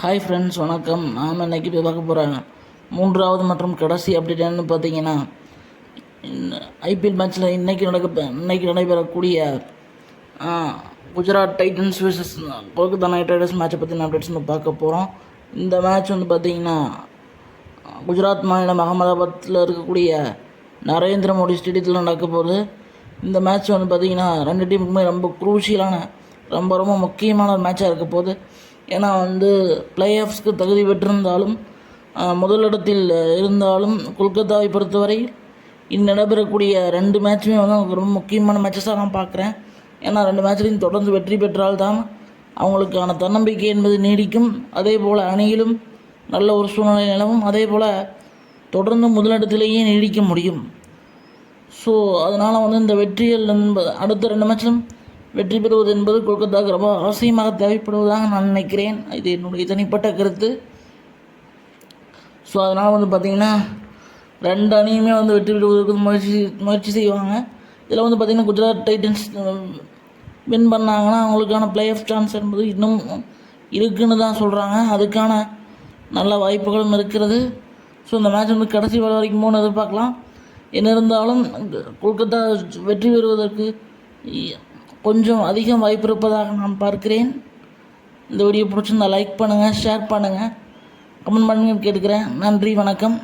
Hi friends வணக்கம். நாம் இன்றைக்கி போய் பார்க்க போகிறாங்க மூன்றாவது மற்றும் கடைசி அப்டேட் என்னன்னு பார்த்தீங்கன்னா ஐபிஎல் மேட்ச்சில் இன்றைக்கி நடக்க இன்றைக்கி நடைபெறக்கூடிய Gujarat Titans vs Kolkata Knight Riders மேட்சை பற்றின அப்டேட்ஸ் வந்து பார்க்க போகிறோம் இந்த மேட்ச் வந்து பார்த்தீங்கன்னா குஜராத் மாநிலம் அகமதாபாத்தில் இருக்கக்கூடிய நரேந்திர மோடி ஸ்டேடியத்தில் நடக்க போகுது. இந்த மேட்ச் வந்து பார்த்திங்கன்னா ரெண்டு டீமுக்குமே ரொம்ப குரூஷியலான ரொம்ப ரொம்ப முக்கியமான ஒரு மேட்சாக இருக்க போகுது. ஏன்னா வந்து பிளே ஆஃப்ஸ்க்கு தகுதி பெற்றிருந்தாலும் முதலிடத்தில் இருந்தாலும் கொல்கத்தாவை பொறுத்தவரை இன்று நடைபெறக்கூடிய ரெண்டு மேட்சுமே வந்து அவங்களுக்கு ரொம்ப முக்கியமான மேட்சஸாக நான் பார்க்குறேன். ஏன்னா ரெண்டு மேட்ச்லையும் தொடர்ந்து வெற்றி பெற்றால்தான் அவங்களுக்கான தன்னம்பிக்கை என்பது நீடிக்கும். அதே போல் அணியிலும் நல்ல ஒரு சூழ்நிலை நிலவும். அதே போல் தொடர்ந்து முதலிடத்திலேயே நீடிக்க முடியும். ஸோ அதனால் வந்து இந்த வெற்றிகள் என்பது அடுத்த ரெண்டு மேட்சிலும் வெற்றி பெறுவது என்பது கொல்கத்தாவுக்கு ரொம்ப அவசியமாக தேவைப்படுவதாக நான் நினைக்கிறேன். இது என்னுடைய தனிப்பட்ட கருத்து. ஸோ அதனால் வந்து பார்த்திங்கன்னா ரெண்டு அணியுமே வந்து வெற்றி பெறுவதற்கு முயற்சி முயற்சி செய்வாங்க. இதில் வந்து பார்த்திங்கன்னா குஜராத் டைட்டன்ஸ் வின் பண்ணாங்கன்னா அவங்களுக்கான பிளே ஆஃப் சான்ஸ் என்பது இன்னும் இருக்குன்னு தான் சொல்கிறாங்க அதுக்கான நல்ல வாய்ப்புகளும் இருக்கிறது. ஸோ இந்த மேட்ச் வந்து கடைசி வரை வரைக்கும் போகணும் எதிர்பார்க்கலாம். என்ன இருந்தாலும் கொல்கத்தா வெற்றி பெறுவதற்கு கொஞ்சம் அதிகம் வாய்ப்பு இருப்பதாக நான் பார்க்கிறேன். இந்த வீடியோ பிடிச்சிருந்தா லைக் பண்ணுங்கள் ஷேர் பண்ணுங்கள் கமெண்ட் பண்ணுங்கன்னு கேட்டுக்கிறேன். நன்றி வணக்கம்.